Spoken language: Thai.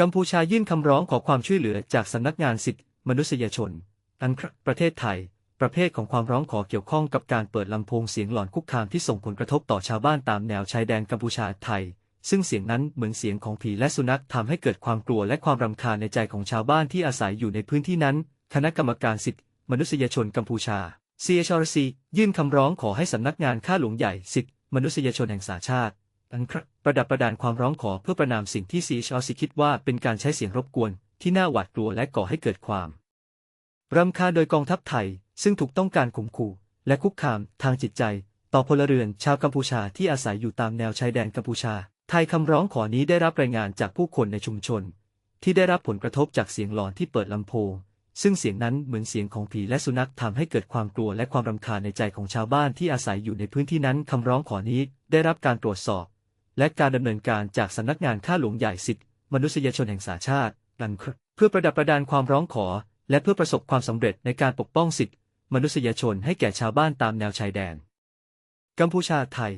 กัมพูชายื่นคำร้องขอความช่วยเหลือจากสำนักงานสิทธิมนุษยชน อันประเทศไทย ประเภทของความร้องขอเกี่ยวข้องกับการเปิดลำโพงเสียงหลอนคุกคามที่ส่งผลกระทบต่อชาวบ้านตามแนวชายแดนกัมพูชาไทย ซึ่งเสียงนั้นเหมือนเสียงของผีและสุนัขทำให้เกิดความกลัวและความรำคาญในใจของชาวบ้านที่อาศัยอยู่ในพื้นที่นั้น คณะกรรมการสิทธิมนุษยชนกัมพูชา CHRC ยื่นคำร้องขอให้สำนักงานข้าหลวงใหญ่สิทธิมนุษยชนแห่งสหชาติ ประดับประดานความร้องขอเพื่อประนามสิ่งที่ CHRC คิดว่าเป็นการใช้เสียงรบกวนที่น่าหวาดกลัวและก่อให้เกิดความรำคาญโดยกองทัพไทย ซึ่งถูกต้องการข่มขู่และคุกคามทางจิตใจ ต่อพลเรือนชาวกัมพูชาที่อาศัยอยู่ตามแนวชายแดนกัมพูชา ไทยคำร้องขอนี้ได้รับรายงานจากผู้คนในชุมชน ที่ได้รับผลกระทบจากเสียงหลอนที่เปิดลำโพงซึ่งเสียงนั้นเหมือนเสียงของผีและสุนัขทำให้เกิดความกลัวและความรำคาญในใจของชาวบ้านที่อาศัยอยู่ในพื้นที่นั้นคำร้องขอนี้ได้รับการตรวจสอบ และการดำเนินการจากสำนักงานข้าหลวงใหญ่สิทธิมนุษยชนแห่งสาชาติดังเพื่อประดับประดานความร้องขอ และเพื่อประสบความสำเร็จในการปกป้องสิทธิมนุษยชนให้แก่ชาวบ้านตามแนวชายแดน กัมพูชาไทย